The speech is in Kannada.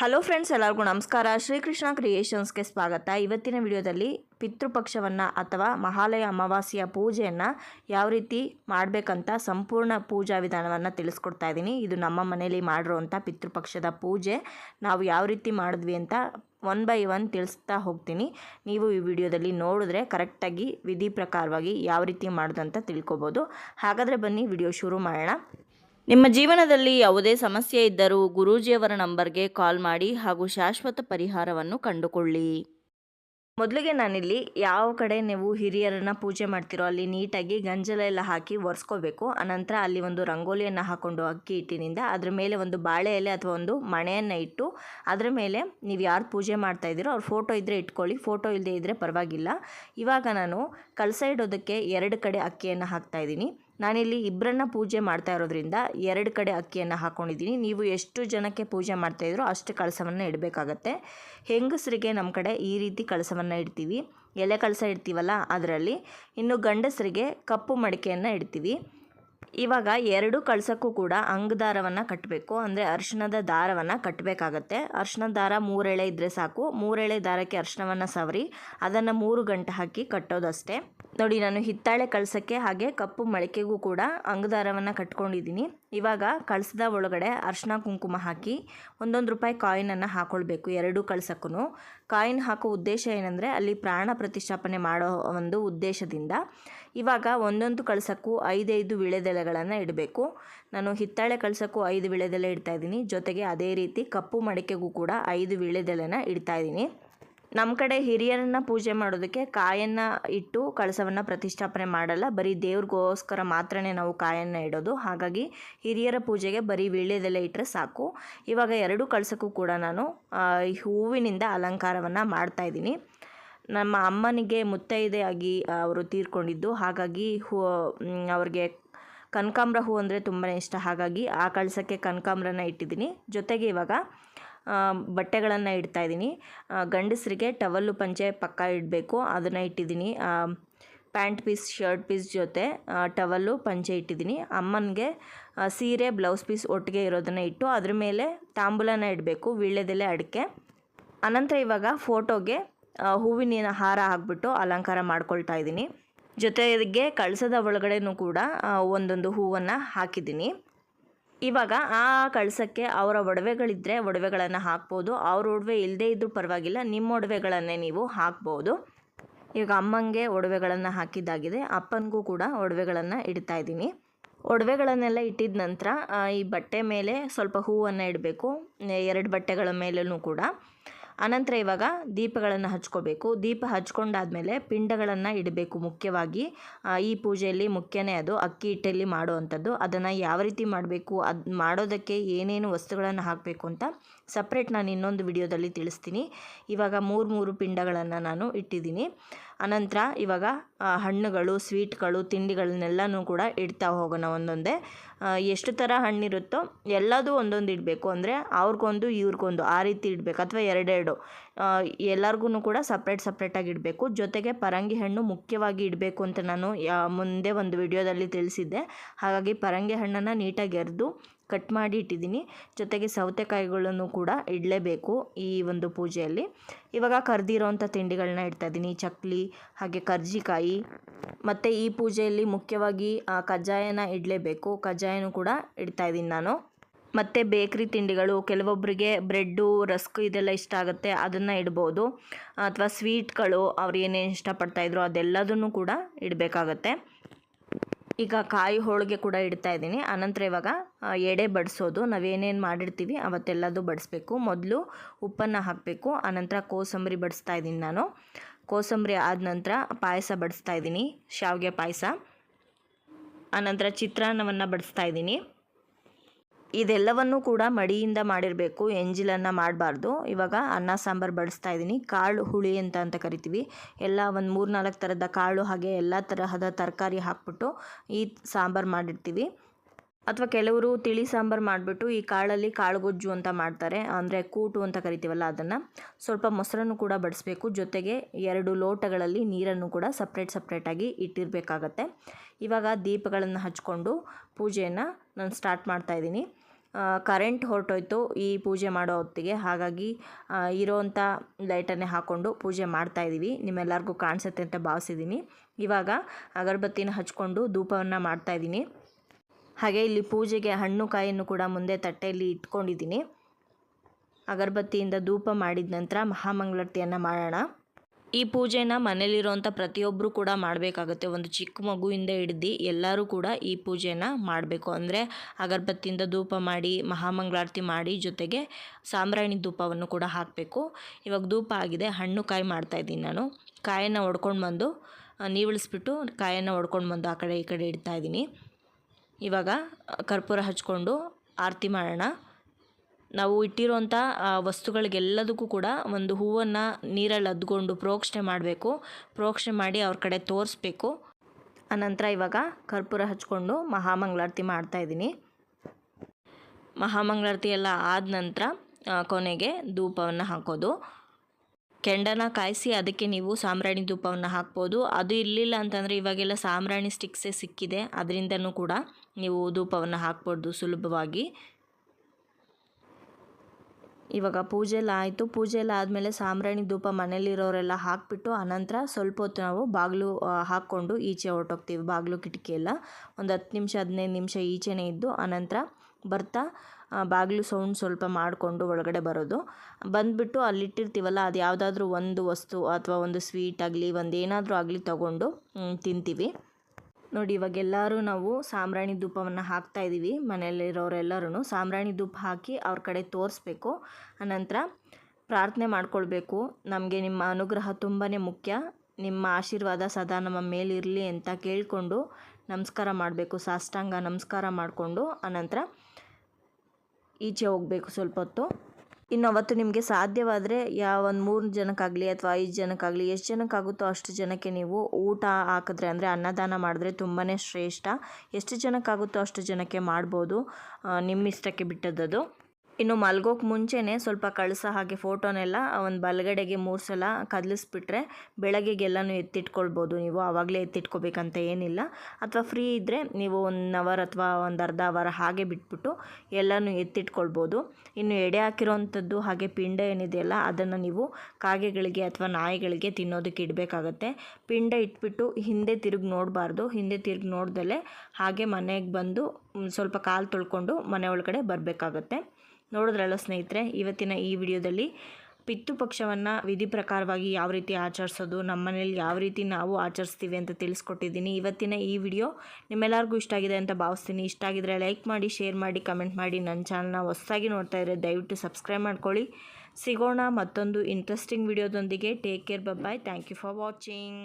ಹಲೋ ಫ್ರೆಂಡ್ಸ್, ಎಲ್ಲರಿಗೂ ನಮಸ್ಕಾರ. ಶ್ರೀಕೃಷ್ಣ ಕ್ರಿಯೇಷನ್ಸ್ಗೆ ಸ್ವಾಗತ. ಇವತ್ತಿನ ವಿಡಿಯೋದಲ್ಲಿ ಪಿತೃಪಕ್ಷವನ್ನು ಅಥವಾ ಮಹಾಲಯ ಅಮಾವಾಸ್ಯೆಯ ಪೂಜೆಯನ್ನು ಯಾವ ರೀತಿ ಮಾಡಬೇಕಂತ ಸಂಪೂರ್ಣ ಪೂಜಾ ವಿಧಾನವನ್ನು ತಿಳಿಸ್ಕೊಡ್ತಾ ಇದ್ದೀನಿ. ಇದು ನಮ್ಮ ಮನೆಯಲ್ಲಿ ಮಾಡಿರುವಂಥ ಪಿತೃಪಕ್ಷದ ಪೂಜೆ. ನಾವು ಯಾವ ರೀತಿ ಮಾಡಿದ್ವಿ ಅಂತ ಒನ್ ಬೈ ಒನ್ ತಿಳಿಸ್ತಾ ಹೋಗ್ತೀನಿ. ನೀವು ಈ ವಿಡಿಯೋದಲ್ಲಿ ನೋಡಿದ್ರೆ ಕರೆಕ್ಟಾಗಿ ವಿಧಿ ಪ್ರಕಾರವಾಗಿ ಯಾವ ರೀತಿ ಮಾಡಿದಂತ ತಿಳ್ಕೊಬೋದು. ಹಾಗಾದರೆ ಬನ್ನಿ ವಿಡಿಯೋ ಶುರು ಮಾಡೋಣ. ನಿಮ್ಮ ಜೀವನದಲ್ಲಿ ಯಾವುದೇ ಸಮಸ್ಯೆ ಇದ್ದರೂ ಗುರೂಜಿಯವರ ನಂಬರ್ಗೆ ಕಾಲ್ ಮಾಡಿ ಹಾಗೂ ಶಾಶ್ವತ ಪರಿಹಾರವನ್ನು ಕಂಡುಕೊಳ್ಳಿ. ಮೊದಲಿಗೆ ನಾನಿಲ್ಲಿ ಯಾವ ಕಡೆ ನೀವು ಹಿರಿಯರನ್ನ ಪೂಜೆ ಮಾಡ್ತಿರೋ ಅಲ್ಲಿ ನೀಟಾಗಿ ಗಂಜಲ ಎಲ್ಲ ಹಾಕಿ ಒರೆಸ್ಕೋಬೇಕು. ಅನಂತರ ಅಲ್ಲಿ ಒಂದು ರಂಗೋಲಿಯನ್ನು ಹಾಕೊಂಡು ಅಕ್ಕಿ ಹಿಟ್ಟಿನಿಂದ ಅದ್ರ ಮೇಲೆ ಒಂದು ಬಾಳೆ ಎಲೆ ಅಥವಾ ಒಂದು ಮಣೆಯನ್ನು ಇಟ್ಟು ಅದರ ಮೇಲೆ ನೀವು ಯಾರು ಪೂಜೆ ಮಾಡ್ತಾ ಇದ್ದೀರೋ ಅವ್ರ ಫೋಟೋ ಇದ್ದರೆ ಇಟ್ಕೊಳ್ಳಿ. ಫೋಟೋ ಇಲ್ಲದೆ ಇದ್ದರೆ ಪರವಾಗಿಲ್ಲ. ಇವಾಗ ನಾನು ಕಳಸ ಇಡೋದಕ್ಕೆ ಎರಡು ಕಡೆ ಅಕ್ಕಿಯನ್ನು ಹಾಕ್ತಾ ಇದ್ದೀನಿ. ನಾನಿಲ್ಲಿ ಇಬ್ಬರನ್ನ ಪೂಜೆ ಮಾಡ್ತಾ ಇರೋದ್ರಿಂದ ಎರಡು ಕಡೆ ಅಕ್ಕಿಯನ್ನು ಹಾಕ್ಕೊಂಡಿದ್ದೀನಿ ನೀವು ಎಷ್ಟು ಜನಕ್ಕೆ ಪೂಜೆ ಮಾಡ್ತಾಯಿದ್ರು ಅಷ್ಟು ಕಳಸವನ್ನು ಇಡಬೇಕಾಗತ್ತೆ. ಹೆಂಗಸರಿಗೆ ನಮ್ಮ ಕಡೆ ಈ ರೀತಿ ಕಳಸವನ್ನು ಇಡ್ತೀವಿ. ಎಲೆ ಕಳಸ ಇಡ್ತೀವಲ್ಲ, ಅದರಲ್ಲಿ. ಇನ್ನು ಗಂಡಸರಿಗೆ ಕಪ್ಪು ಮಡಿಕೆಯನ್ನು ಇಡ್ತೀವಿ. ಇವಾಗ ಎರಡು ಕಳಸಕ್ಕೂ ಕೂಡ ಅಂಗದಾರವನ್ನು ಕಟ್ಟಬೇಕು ಅಂದರೆ ಅರಿಶಿಣದ ದಾರವನ್ನು ಕಟ್ಟಬೇಕಾಗತ್ತೆ ಅರಿಶಿಣ ದಾರ ಮೂರೆಳೆ ಇದ್ದರೆ ಸಾಕು. ಮೂರೆಳೆ ದಾರಕ್ಕೆ ಅರಿಶಿಣವನ್ನು ಸವರಿ, ಅದನ್ನು ಮೂರು ಗಂಟೆ ಹಾಕಿ ಕಟ್ಟೋದಷ್ಟೇ. ನೋಡಿ, ನಾನು ಹಿತ್ತಾಳೆ ಕಳ್ಸೋಕ್ಕೆ ಹಾಗೆ ಕಪ್ಪು ಮಳಿಕೆಗೂ ಕೂಡ ಅಂಗದಾರವನ್ನು ಕಟ್ಕೊಂಡಿದ್ದೀನಿ. ಇವಾಗ ಕಳ್ಸದ ಒಳಗಡೆ ಅರ್ಶಿನ ಕುಂಕುಮ ಹಾಕಿ ಒಂದೊಂದು ರೂಪಾಯಿ ಕಾಯಿನನ್ನು ಹಾಕ್ಕೊಳ್ಬೇಕು ಎರಡೂ ಕಳ್ಸಕ್ಕೂ ಕಾಯಿನ್ ಹಾಕೋ ಉದ್ದೇಶ ಏನಂದರೆ ಅಲ್ಲಿ ಪ್ರಾಣ ಪ್ರತಿಷ್ಠಾಪನೆ ಮಾಡೋ ಒಂದು ಉದ್ದೇಶದಿಂದ. ಇವಾಗ ಒಂದೊಂದು ಕಳಸಕ್ಕೂ ಐದೈದು ವಿಳೆದೆಲೆಗಳನ್ನು ಇಡಬೇಕು. ನಾನು ಹಿತ್ತಾಳೆ ಕಳಸಕ್ಕೂ ಐದು ವಿಳೆದೆಲೆ ಇಡ್ತಾ ಇದ್ದೀನಿ. ಜೊತೆಗೆ ಅದೇ ರೀತಿ ಕಪ್ಪು ಮಡಿಕೆಗೂ ಕೂಡ ಐದು ವಿಳೆದೆಲೆನ ಇಡ್ತಾ ಇದ್ದೀನಿ. ನಮ್ಮ ಕಡೆ ಹಿರಿಯರನ್ನ ಪೂಜೆ ಮಾಡೋದಕ್ಕೆ ಕಾಯನ್ನು ಇಟ್ಟು ಕಳಸವನ್ನು ಪ್ರತಿಷ್ಠಾಪನೆ ಮಾಡಲ್ಲ. ಬರೀ ದೇವ್ರಿಗೋಸ್ಕರ ಮಾತ್ರನೇ ನಾವು ಕಾಯನ್ನು ಇಡೋದು. ಹಾಗಾಗಿ ಹಿರಿಯರ ಪೂಜೆಗೆ ಬರೀ ವೀಳ್ಯದೆಲೆ ಇಟ್ಟರೆ ಸಾಕು. ಇವಾಗ ಎರಡು ಕಳಸಕ್ಕೂ ಕೂಡ ನಾನು ಹೂವಿನಿಂದ ಅಲಂಕಾರವನ್ನು ಮಾಡ್ತಾ ಇದ್ದೀನಿ. ನಮ್ಮ ಅಮ್ಮನಿಗೆ ಮುತ್ತೈದೆಯಾಗಿ ಅವರು ತೀರ್ಕೊಂಡಿದ್ದು. ಹಾಗಾಗಿ ಹೂ ಅವ್ರಿಗೆ ಕನಕಾಂಬ್ರ ಹೂ ಅಂದರೆ ತುಂಬಾ ಇಷ್ಟ. ಹಾಗಾಗಿ ಆ ಕಳಸಕ್ಕೆ ಕನಕಾಂಬ್ರನ ಇಟ್ಟಿದ್ದೀನಿ. ಜೊತೆಗೆ ಇವಾಗ ಬಟ್ಟೆಗಳನ್ನು ಇಡ್ತಾ ಇದ್ದೀನಿ. ಗಂಡಸರಿಗೆ ಟವಲ್ಲು ಪಂಚೆ ಪಕ್ಕ ಇಡಬೇಕು. ಅದನ್ನು ಇಟ್ಟಿದ್ದೀನಿ. ಪ್ಯಾಂಟ್ ಪೀಸ್, ಶರ್ಟ್ ಪೀಸ್ ಜೊತೆ ಟವಲ್ಲು ಪಂಚೆ ಇಟ್ಟಿದ್ದೀನಿ. ಅಮ್ಮನಿಗೆ ಸೀರೆ, ಬ್ಲೌಸ್ ಪೀಸ್ ಒಟ್ಟಿಗೆ ಇರೋದನ್ನು ಇಟ್ಟು, ಅದ್ರ ಮೇಲೆ ತಾಂಬೂಲನ ಇಡಬೇಕು, ವೀಳ್ಯದೆಲೆ ಅಡಿಕೆ. ಅನಂತರ ಇವಾಗ ಫೋಟೋಗೆ ಹೂವಿನ ಹಾರ ಹಾಕ್ಬಿಟ್ಟು ಅಲಂಕಾರ ಮಾಡ್ಕೊಳ್ತಾ ಇದ್ದೀನಿ. ಜೊತೆಗೆ ಕಳಸದ ಒಳಗಡೆನೂ ಕೂಡ ಒಂದೊಂದು ಹೂವನ್ನು ಹಾಕಿದ್ದೀನಿ. ಇವಾಗ ಆ ಕಳಸಕ್ಕೆ ಅವರ ಒಡವೆಗಳಿದ್ದರೆ ಒಡವೆಗಳನ್ನು ಹಾಕ್ಬೋದು. ಅವ್ರ ಒಡವೆ ಇಲ್ಲದೇ ಇದ್ದರೂ ಪರವಾಗಿಲ್ಲ, ನಿಮ್ಮ ಒಡವೆಗಳನ್ನೇ ನೀವು ಹಾಕ್ಬೋದು. ಈಗ ಅಮ್ಮಂಗೆ ಒಡವೆಗಳನ್ನು ಹಾಕಿದ್ದಾಗಿದೆ. ಅಪ್ಪನಿಗೂ ಕೂಡ ಒಡವೆಗಳನ್ನು ಇಡ್ತಾ ಇದ್ದೀನಿ. ಒಡವೆಗಳನ್ನೆಲ್ಲ ಇಟ್ಟಿದ ನಂತರ ಈ ಬಟ್ಟೆ ಮೇಲೆ ಸ್ವಲ್ಪ ಹೂವನ್ನು ಇಡಬೇಕು. ಎರಡು ಬಟ್ಟೆಗಳ ಮೇಲೂ ಕೂಡ. ಅನಂತರ ಇವಾಗ ದೀಪಗಳನ್ನು ಹಚ್ಕೋಬೇಕು. ದೀಪ ಹಚ್ಕೊಂಡಾದ್ಮೇಲೆ ಪಿಂಡಗಳನ್ನು ಇಡಬೇಕು ಮುಖ್ಯವಾಗಿ. ಈ ಪೂಜೆಯಲ್ಲಿ ಮುಖ್ಯನೇ ಅದು ಅಕ್ಕಿ ಹಿಟ್ಟಲ್ಲಿ ಮಾಡುವಂಥದ್ದು. ಅದನ್ನು ಯಾವ ರೀತಿ ಮಾಡಬೇಕು, ಅದು ಮಾಡೋದಕ್ಕೆ ಏನೇನು ವಸ್ತುಗಳನ್ನು ಹಾಕಬೇಕು ಅಂತ ಸಪ್ರೇಟ್ ನಾನು ಇನ್ನೊಂದು ವಿಡಿಯೋದಲ್ಲಿ ತಿಳಿಸ್ತೀನಿ. ಇವಾಗ ಮೂರು ಮೂರು ಪಿಂಡಗಳನ್ನು ನಾನು ಇಟ್ಟಿದ್ದೀನಿ. ಅನಂತರ ಇವಾಗ ಹಣ್ಣುಗಳು, ಸ್ವೀಟ್ಗಳು, ತಿಂಡಿಗಳನ್ನೆಲ್ಲನೂ ಕೂಡ ಇಡ್ತಾ ಹೋಗೋಣ ಒಂದೊಂದೇ. ಎಷ್ಟು ಥರ ಹಣ್ಣಿರುತ್ತೋ ಎಲ್ಲದೂ ಒಂದೊಂದು ಇಡಬೇಕು. ಅಂದರೆ ಅವ್ರಿಗೊಂದು, ಇವ್ರಿಗೊಂದು ಆ ರೀತಿ ಇಡಬೇಕು. ಅಥವಾ ಎರಡೆರಡು. ಎಲ್ಲರಿಗೂ ಕೂಡ ಸಪ್ರೇಟ್ ಸಪ್ರೇಟಾಗಿ ಇಡಬೇಕು. ಜೊತೆಗೆ ಪರಂಗಿ ಹಣ್ಣು ಮುಖ್ಯವಾಗಿ ಇಡಬೇಕು ಅಂತ ನಾನು ಮುಂದೆ ಒಂದು ವಿಡಿಯೋದಲ್ಲಿ ತಿಳಿಸಿದ್ದೆ. ಹಾಗಾಗಿ ಪರಂಗಿ ಹಣ್ಣನ್ನು ನೀಟಾಗಿ ಎರೆದು ಕಟ್ ಮಾಡಿ ಇಟ್ಟಿದ್ದೀನಿ. ಜೊತೆಗೆ ಸೌತೆಕಾಯಿಗಳನ್ನು ಕೂಡ ಇಡಲೇಬೇಕು ಈ ಒಂದು ಪೂಜೆಯಲ್ಲಿ. ಇವಾಗ ಕರ್ದಿರೋವಂಥ ತಿಂಡಿಗಳನ್ನ ಇಡ್ತಾಯಿದ್ದೀನಿ ಚಕ್ಲಿ, ಹಾಗೆ ಕರ್ಜಿಕಾಯಿ. ಮತ್ತು ಈ ಪೂಜೆಯಲ್ಲಿ ಮುಖ್ಯವಾಗಿ ಕಜ್ಜಾಯನ ಇಡಲೇಬೇಕು. ಕಜ್ಜಾಯನೂ ಕೂಡ ಇಡ್ತಾ ಇದ್ದೀನಿ ನಾನು. ಮತ್ತು ಬೇಕ್ರಿ ತಿಂಡಿಗಳು ಕೆಲವೊಬ್ಬರಿಗೆ ಬ್ರೆಡ್ಡು, ರಸ್ಕ್ ಇದೆಲ್ಲ ಇಷ್ಟ ಆಗುತ್ತೆ, ಅದನ್ನು ಇಡ್ಬೋದು. ಅಥವಾ ಸ್ವೀಟ್ಗಳು, ಅವ್ರು ಏನೇನು ಇಷ್ಟಪಡ್ತಾಯಿದ್ರು ಅದೆಲ್ಲದನ್ನು ಕೂಡ ಇಡಬೇಕಾಗತ್ತೆ. ಈಗ ಕಾಯಿ ಹೋಳಿಗೆ ಕೂಡ ಇಡ್ತಾ ಇದ್ದೀನಿ. ಆನಂತರ ಇವಾಗ ಎಡೆ ಬಡಿಸೋದು. ನಾವೇನೇನು ಮಾಡಿರ್ತೀವಿ, ಅವತ್ತೆಲ್ಲದು ಬಡಿಸ್ಬೇಕು. ಮೊದಲು ಉಪ್ಪನ್ನು ಹಾಕಬೇಕು. ಆನಂತರ ಕೋಸಂಬರಿ ಬಡಿಸ್ತಾ ಇದ್ದೀನಿ ನಾನು. ಕೋಸಂಬರಿ ಆದ ನಂತರ ಪಾಯಸ ಬಡಿಸ್ತಾ ಇದ್ದೀನಿ. ಶಾವಿಗೆ ಪಾಯಸ. ಆನಂತರ ಚಿತ್ರಾನ್ನವನ್ನು ಬಡಿಸ್ತಾ ಇದ್ದೀನಿ. ಇದೆಲ್ಲವನ್ನೂ ಕೂಡ ಮಡಿಯಿಂದ ಮಾಡಿರಬೇಕು, ಎಂಜಿಲನ್ನು ಮಾಡಬಾರ್ದು. ಇವಾಗ ಅನ್ನ, ಸಾಂಬಾರು ಬಡಿಸ್ತಾ ಇದ್ದೀನಿ. ಕಾಳು ಹುಳಿ ಅಂತ ಅಂತ ಕರಿತೀವಿ. ಎಲ್ಲ ಒಂದು ಮೂರು ನಾಲ್ಕು ಥರದ ಕಾಳು, ಹಾಗೆ ಎಲ್ಲ ತರಹದ ತರಕಾರಿ ಹಾಕ್ಬಿಟ್ಟು ಈ ಸಾಂಬಾರು ಮಾಡಿರ್ತೀವಿ. ಅಥವಾ ಕೆಲವರು ತಿಳಿ ಸಾಂಬಾರು ಮಾಡಿಬಿಟ್ಟು ಈ ಕಾಳಲ್ಲಿ ಕಾಳು ಗೊಜ್ಜು ಅಂತ ಮಾಡ್ತಾರೆ. ಅಂದರೆ ಕೂಟು ಅಂತ ಕರಿತೀವಲ್ಲ ಅದನ್ನು. ಸ್ವಲ್ಪ ಮೊಸರನ್ನು ಕೂಡ ಬಡಿಸ್ಬೇಕು. ಜೊತೆಗೆ ಎರಡು ಲೋಟಗಳಲ್ಲಿ ನೀರನ್ನು ಕೂಡ ಸಪ್ರೇಟ್ ಸಪ್ರೇಟಾಗಿ ಇಟ್ಟಿರಬೇಕಾಗತ್ತೆ. ಇವಾಗ ದೀಪಗಳನ್ನು ಹಚ್ಕೊಂಡು ಪೂಜೆಯನ್ನು ನಾನು ಸ್ಟಾರ್ಟ್ ಮಾಡ್ತಾ ಇದ್ದೀನಿ. ಕರೆಂಟ್ ಹೊರಟೋಯ್ತು ಈ ಪೂಜೆ ಮಾಡೋ ಹೊತ್ತಿಗೆ. ಹಾಗಾಗಿ ಇರೋವಂಥ ಲೈಟನ್ನೇ ಹಾಕ್ಕೊಂಡು ಪೂಜೆ ಮಾಡ್ತಾಯಿದ್ದೀವಿ ನಿಮ್ಮೆಲ್ಲರಿಗೂ ಕಾಣಿಸುತ್ತೆ ಅಂತ ಭಾವಿಸಿದ್ದೀನಿ ಇವಾಗ ಅಗರಬತ್ತಿನ ಹಚ್ಕೊಂಡು ಧೂಪವನ್ನು ಮಾಡ್ತಾಯಿದ್ದೀನಿ ಹಾಗೆ ಇಲ್ಲಿ ಪೂಜೆಗೆ ಹಣ್ಣು ಕಾಯಿಯನ್ನು ಕೂಡ ಮುಂದೆ ತಟ್ಟೆಯಲ್ಲಿ ಇಟ್ಕೊಂಡಿದ್ದೀನಿ ಅಗರಬತ್ತಿಯಿಂದ ಧೂಪ ಮಾಡಿದ ನಂತರ ಮಹಾಮಂಗಳಾರತಿಯನ್ನು ಮಾಡೋಣ. ಈ ಪೂಜೆನ ಮನೇಲಿರೋಂಥ ಪ್ರತಿಯೊಬ್ಬರು ಕೂಡ ಮಾಡಬೇಕಾಗುತ್ತೆ. ಒಂದು ಚಿಕ್ಕ ಮಗುವಿಂದ ಹಿಡ್ದು ಎಲ್ಲರೂ ಕೂಡ ಈ ಪೂಜೆನ ಮಾಡಬೇಕು. ಅಂದರೆ ಅಗರಬತ್ತಿಯಿಂದ ಧೂಪ ಮಾಡಿ, ಮಹಾಮಂಗಳಾರತಿ ಮಾಡಿ ಜೊತೆಗೆ ಸಾಂಬ್ರಾಣಿ ಧೂಪವನ್ನು ಕೂಡ ಹಾಕಬೇಕು. ಇವಾಗ ಧೂಪ ಆಗಿದೆ, ಹಣ್ಣು ಕಾಯಿ ಮಾಡ್ತಾಯಿದ್ದೀನಿ ನಾನು. ಕಾಯನ್ನು ಒಡ್ಕೊಂಡು ಬಂದು ನೀವಿಳಿಸ್ಬಿಟ್ಟು ಕಾಯನ್ನು ಒಡ್ಕೊಂಡು ಬಂದು ಆ ಕಡೆ ಈ ಕಡೆ ಇಡ್ತಾ ಇದ್ದೀನಿ. ಇವಾಗ ಕರ್ಪೂರ ಹಚ್ಕೊಂಡು ಆರತಿ ಮಾಡೋಣ. ನಾವು ಇಟ್ಟಿರುವಂಥ ವಸ್ತುಗಳಿಗೆಲ್ಲದಕ್ಕೂ ಕೂಡ ಒಂದು ಹೂವನ್ನು ನೀರಲ್ಲಿ ಅದ್ಕೊಂಡು ಪ್ರೋಕ್ಷಣೆ ಮಾಡಬೇಕು. ಪ್ರೋಕ್ಷಣೆ ಮಾಡಿ ಅವ್ರ ಕಡೆ ತೋರಿಸ್ಬೇಕು. ಆನಂತರ ಇವಾಗ ಕರ್ಪೂರ ಹಚ್ಕೊಂಡು ಮಹಾಮಂಗಳಾರತಿ ಮಾಡ್ತಾಯಿದ್ದೀನಿ ಮಹಾಮಂಗಳಾರತಿ ಎಲ್ಲ ಆದ ನಂತರ ಕೊನೆಗೆ ಧೂಪವನ್ನು ಹಾಕೋದು. ಕೆಂಡನ ಕಾಯಿಸಿ ಅದಕ್ಕೆ ನೀವು ಸಾಂಬ್ರಾಣಿ ಧೂಪವನ್ನು ಹಾಕ್ಬೋದು. ಅದು ಇರಲಿಲ್ಲ ಅಂತಂದರೆ ಇವಾಗೆಲ್ಲ ಸಾಂಬ್ರಾಣಿ ಸ್ಟಿಕ್ಸೇ ಸಿಕ್ಕಿದೆ. ಅದರಿಂದನೂ ಕೂಡ ನೀವು ಧೂಪವನ್ನು ಹಾಕ್ಬೋದು ಸುಲಭವಾಗಿ. ಇವಾಗ ಪೂಜೆ ಎಲ್ಲ ಆಯಿತು. ಪೂಜೆ ಎಲ್ಲ ಆದಮೇಲೆ ಸಾಂಬ್ರಾಣಿ ಧೂಪ ಮನೇಲಿರೋರೆಲ್ಲ ಹಾಕಿಬಿಟ್ಟು ಅನಂತರ ಸ್ವಲ್ಪ ಹೊತ್ತು ನಾವು ಬಾಗಿಲು ಹಾಕ್ಕೊಂಡು ಈಚೆ ಹೊರಟೋಗ್ತೀವಿ ಬಾಗಿಲು ಕಿಟಕಿ ಎಲ್ಲ. ಒಂದು ಹತ್ತು ನಿಮಿಷ, ಹದಿನೈದು ನಿಮಿಷ ಈಚೆನೇ ಇದ್ದು ಅನಂತರ ಬರ್ತಾ ಬಾಗಿಲು ಸೌಂಡ್ ಸ್ವಲ್ಪ ಮಾಡಿಕೊಂಡು ಒಳಗಡೆ ಬರೋದು. ಬಂದುಬಿಟ್ಟು ಅಲ್ಲಿಟ್ಟಿರ್ತೀವಲ್ಲ, ಅದು ಯಾವುದಾದ್ರೂ ಒಂದು ವಸ್ತು ಅಥವಾ ಒಂದು ಸ್ವೀಟ್ ಆಗಲಿ, ಒಂದು ಏನಾದರೂ ಆಗಲಿ ತಗೊಂಡು ತಿಂತೀವಿ. ನೋಡಿ, ಇವಾಗ ಎಲ್ಲರೂ ನಾವು ಸಾಂಬ್ರಾಣಿ ಧೂಪವನ್ನು ಹಾಕ್ತಾ ಇದ್ದೀವಿ ಮನೆಯಲ್ಲಿರೋರೆಲ್ಲರೂ ಸಾಂಬ್ರಾಣಿ ಧೂಪ ಹಾಕಿ ಅವ್ರ ಕಡೆ ತೋರಿಸ್ಬೇಕು. ಅನಂತರ ಪ್ರಾರ್ಥನೆ ಮಾಡ್ಕೊಳ್ಬೇಕು. ನಮಗೆ ನಿಮ್ಮ ಅನುಗ್ರಹ ತುಂಬಾ ಮುಖ್ಯ. ನಿಮ್ಮ ಆಶೀರ್ವಾದ ಸದಾ ನಮ್ಮ ಮೇಲಿರಲಿ ಅಂತ ಕೇಳಿಕೊಂಡು ನಮಸ್ಕಾರ ಮಾಡಬೇಕು. ಸಾಷ್ಟಾಂಗ ನಮಸ್ಕಾರ ಮಾಡಿಕೊಂಡು ಅನಂತರ ಈಚೆ ಹೋಗಬೇಕು ಸ್ವಲ್ಪ ಹೊತ್ತು. ಇನ್ನು ಅವತ್ತು ನಿಮಗೆ ಸಾಧ್ಯವಾದರೆ ಯಾವ ಒಂದು ಮೂರು ಜನಕ್ಕಾಗಲಿ ಅಥವಾ ಐದು ಜನಕ್ಕಾಗಲಿ ಎಷ್ಟು ಜನಕ್ಕಾಗುತ್ತೋ ಅಷ್ಟು ಜನಕ್ಕೆ ನೀವು ಊಟ ಹಾಕಿದ್ರೆ ಅಂದರೆ ಅನ್ನದಾನ ಮಾಡಿದ್ರೆ ತುಂಬಾ ಶ್ರೇಷ್ಠ. ಎಷ್ಟು ಜನಕ್ಕಾಗುತ್ತೋ ಅಷ್ಟು ಜನಕ್ಕೆ ಮಾಡ್ಬೋದು. ನಿಮ್ಮ ಇಷ್ಟಕ್ಕೆ ಬಿಟ್ಟದ್ದು ಇನ್ನು ಮಲ್ಗೋಕೆ ಮುಂಚೆನೇ ಸ್ವಲ್ಪ ಕಳಸ ಹಾಗೆ ಫೋಟೋನೆಲ್ಲ ಒಂದು ಬಲಗಡೆಗೆ ಮೂರು ಸಲ ಕದಲಿಸ್ಬಿಟ್ರೆ ಬೆಳಗ್ಗೆಗೆಲ್ಲನೂ ಎತ್ತಿಟ್ಕೊಳ್ಬೋದು. ನೀವು ಆವಾಗಲೇ ಎತ್ತಿಟ್ಕೋಬೇಕಂತ ಏನಿಲ್ಲ. ಅಥವಾ ಫ್ರೀ ಇದ್ದರೆ ನೀವು ಒನ್ ಅವರ್ ಅಥವಾ ಒಂದು ಅರ್ಧ ಅವರ್ ಹಾಗೆ ಬಿಟ್ಬಿಟ್ಟು ಎಲ್ಲನೂ ಎತ್ತಿಟ್ಕೊಳ್ಬೋದು. ಇನ್ನು ಎಡೆ ಹಾಕಿರೋವಂಥದ್ದು ಹಾಗೆ ಪಿಂಡ ಏನಿದೆಯಲ್ಲ, ಅದನ್ನು ನೀವು ಕಾಗೆಗಳಿಗೆ ಅಥವಾ ನಾಯಿಗಳಿಗೆ ತಿನ್ನೋದಕ್ಕೆ ಇಡಬೇಕಾಗತ್ತೆ. ಪಿಂಡ ಇಟ್ಬಿಟ್ಟು ಹಿಂದೆ ತಿರುಗಿ ನೋಡಬಾರ್ದು. ಹಿಂದೆ ತಿರುಗಿ ನೋಡ್ದಲೆ ಹಾಗೆ ಮನೆಗೆ ಬಂದು ಸ್ವಲ್ಪ ಕಾಲು ತೊಳ್ಕೊಂಡು ಮನೆ ಒಳಗಡೆ ಬರಬೇಕಾಗತ್ತೆ. ನೋಡಿದ್ರಲ್ಲ ಸ್ನೇಹಿತರೆ, ಇವತ್ತಿನ ಈ ವಿಡಿಯೋದಲ್ಲಿ ಪಿತೃಪಕ್ಷವನ್ನು ವಿಧಿ ಪ್ರಕಾರವಾಗಿ ಯಾವ ರೀತಿ ಆಚರಿಸೋದು, ನಮ್ಮ ಮನೇಲಿ ಯಾವ ರೀತಿ ನಾವು ಆಚರಿಸ್ತೀವಿ ಅಂತ ತಿಳಿಸ್ಕೊಟ್ಟಿದ್ದೀನಿ. ಇವತ್ತಿನ ಈ ವಿಡಿಯೋ ನಿಮ್ಮೆಲ್ಲರಿಗೂ ಇಷ್ಟ ಆಗಿದೆ ಅಂತ ಭಾವಿಸ್ತೀನಿ. ಇಷ್ಟ ಆಗಿದ್ರೆ ಲೈಕ್ ಮಾಡಿ, ಶೇರ್ ಮಾಡಿ, ಕಮೆಂಟ್ ಮಾಡಿ. ನನ್ನ ಚಾನಲ್ನ ಹೊಸದಾಗಿ ನೋಡ್ತಾ ಇದ್ದರೆ ದಯವಿಟ್ಟು ಸಬ್ಸ್ಕ್ರೈಬ್ ಮಾಡ್ಕೊಳ್ಳಿ. ಸಿಗೋಣ ಮತ್ತೊಂದು interesting ವಿಡಿಯೋದೊಂದಿಗೆ. Take care bye thank you for watching